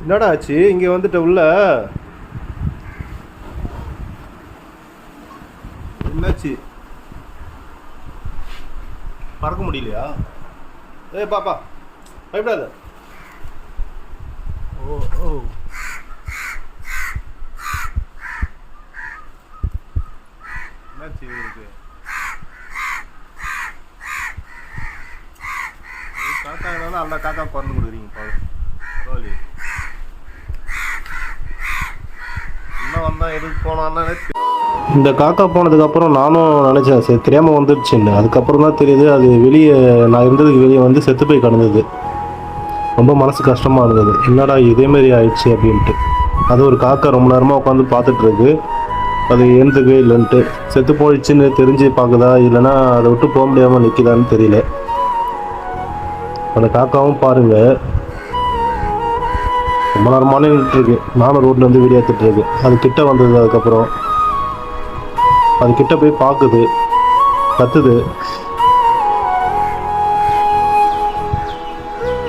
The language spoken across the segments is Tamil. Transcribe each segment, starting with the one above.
என்னடா ஆச்சு? இங்கே வந்துட்ட உள்ள. என்னாச்சு? பறக்க முடியலையா? ஏய் பாப்பா பயப்படாத. ஓ ஓ. என்னாச்சு இவருக்கு? காக்கா அந்த காக்கா பிறந்து கொடுக்குறீங்க பாரு பரவாயில்லையே. எதுக்கு போனான்னு இந்த காக்கா போனதுக்கப்புறம் நானும் நினச்சேன் சரி தெரியாமல் வந்துடுச்சுன்னு. அதுக்கப்புறம் தான் தெரியுது அது வெளியே நான் இருந்ததுக்கு வெளியே வந்து செத்து போய் கிடந்தது. ரொம்ப மனசு கஷ்டமாக இருந்தது. என்னடா இதேமாரி ஆயிடுச்சு அப்படின்ட்டு. அது ஒரு காக்கா ரொம்ப நேரமாக உட்காந்து பார்த்துட்டு இருக்கு. அது எழுந்துக்கவே இல்லைன்ட்டு. செத்து போயிடுச்சுன்னு தெரிஞ்சு பார்க்குதா இல்லைன்னா அதை விட்டு போக முடியாமல் நிற்கிதான்னு தெரியல. அந்த காக்காவும் பாருங்கள் ரொம்ப நேரமான நின்றுட்டு இருக்கு. நானும் ரோட்ல இருந்து வீடியோ எடுத்துட்டு இருக்கு. அது கிட்ட வந்தது அதுக்கப்புறம். அது கிட்ட போய் பார்க்குது கத்துது.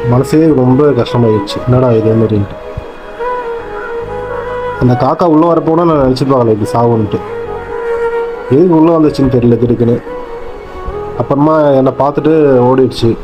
மனசே ரொம்ப கஷ்டமாயிடுச்சு. என்னடா இதே மாதிரின்ட்டு. அந்த காக்கா உள்ளே வரப்போனா நான் நினச்சிட்டு பார்க்கல இப்படி சாவுன்ட்டு. எதுக்கு உள்ளே வந்துச்சுன்னு தெரியல திடுக்குன்னு. அப்புறமா என்னை பார்த்துட்டு ஓடிடுச்சு.